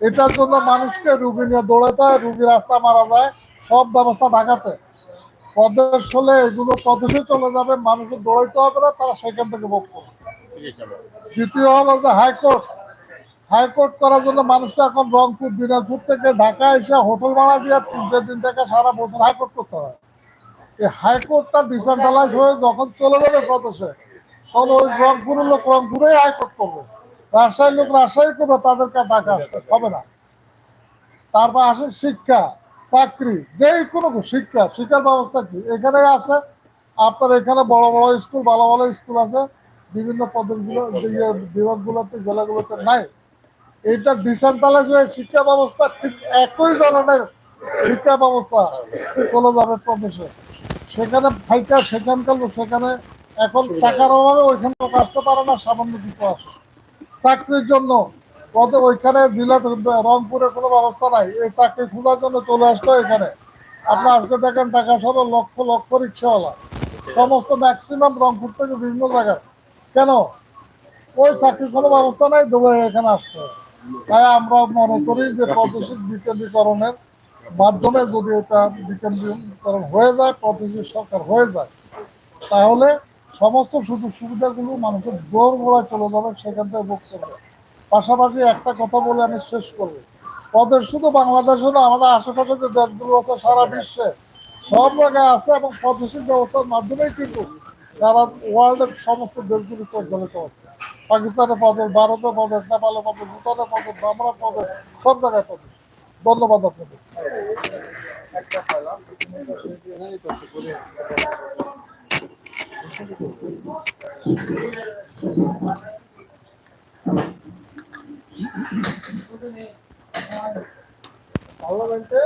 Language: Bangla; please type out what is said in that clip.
এটার জন্য মানুষকে রুগী নিয়ে দৌড়াতে হয় রুগী রাস্তা মারা যায় সব ব্যবস্থা ঢাকাতে। প্রদেশ হলে এগুলো প্রদেশে চলে যাবে মানুষের দৌড়াইতে হবে না তারা সেখান থেকে ভোগ করবে। দ্বিতীয় হলো যে হাইকোর্ট। হাইকোর্ট করার জন্য মানুষকে এখন রংপুর দিনাজপুর থেকে ঢাকা এসে হোটেল ভাড়া দিয়ে তিনটে দিন থেকে সারা বছর হাইকোর্ট করতে হয়। এই হাইকোর্টটা ডিসেন্ট্রালাইজ হয়ে যখন চলে যাবে প্রদেশে তখন ওই রংপুরের লোক রংপুরেই হাইকোর্ট করবে। রাজশাহীর লোক রাজশাহী করবে, তাদেরকে টাকা হবে না। তারপর আসে শিক্ষা, চাকরি, যেই কোনো শিক্ষা, শিক্ষার ব্যবস্থা কি? এখানে আছে। আপনার এখানে বড় বড় স্কুল, ভালো ভালো স্কুল আছে। বিভিন্ন পদগুলো বিভাগগুলোতে, জেলাগুলোতে নাই। এইটা ডিসেন্ট্রালাইজ হয়ে শিক্ষা ব্যবস্থা ঠিক একই ধরনের শিক্ষা ব্যবস্থা চলে যাবে প্রদেশে। সেখানে থাইকা সেখানকার সেখানে এখন টাকার অভাবে ওইখানে আসতে পারে না, সামান্য কিছু আসে। চাকরির জন্য। ওইখানে জেলা রংপুরে কোনো ব্যবস্থা নাই। এই চাকরি খোঁজার জন্য চলে আসতো এখানে। আপনি আজকে দেখেন টাকা সহ লক্ষ লক্ষ রিক্সাওয়ালা। সমস্ত ম্যাক্সিমাম রংপুর থেকে বিভিন্ন জায়গায়। কেন? ওই চাকরির কোনো ব্যবস্থা নাই, দুবাই এখানে আসতে তাই আমরা মনে করি যে প্রাদেশিক বিকেন্দ্রীকরণের মাধ্যমে যদি এটা বিকেন্দ্রীকরণ হয়ে যায় প্রাদেশিক সরকার হয়ে যায়, তাহলে সমস্ত সুযোগ সুবিধাগুলো মানুষের দৌড় গোড়ায় চলে যাবে, সেখান থেকে ভোগ করবে পাশাপাশি একটা কথা বলে আমি শেষ করব। পদের শুধু বাংলাদেশে না, আমাদের আশেপাশে যে দেশগুলো আছে, সারা বিশ্বে সব জায়গায় আছে এবং প্রাদেশিক ব্যবস্থার মাধ্যমেই কিন্তু তারা ওয়ার্ল্ডের সমস্ত দেশগুলি পরিচালিত হচ্ছে। পাকিস্তানের পদক, ভারতের পদক, নেপালের পদক, ভুটানের পদক বাংলার পদক, সব জায়গায় পদক। ধন্যবাদ আপনাদের। అల్లం అంటే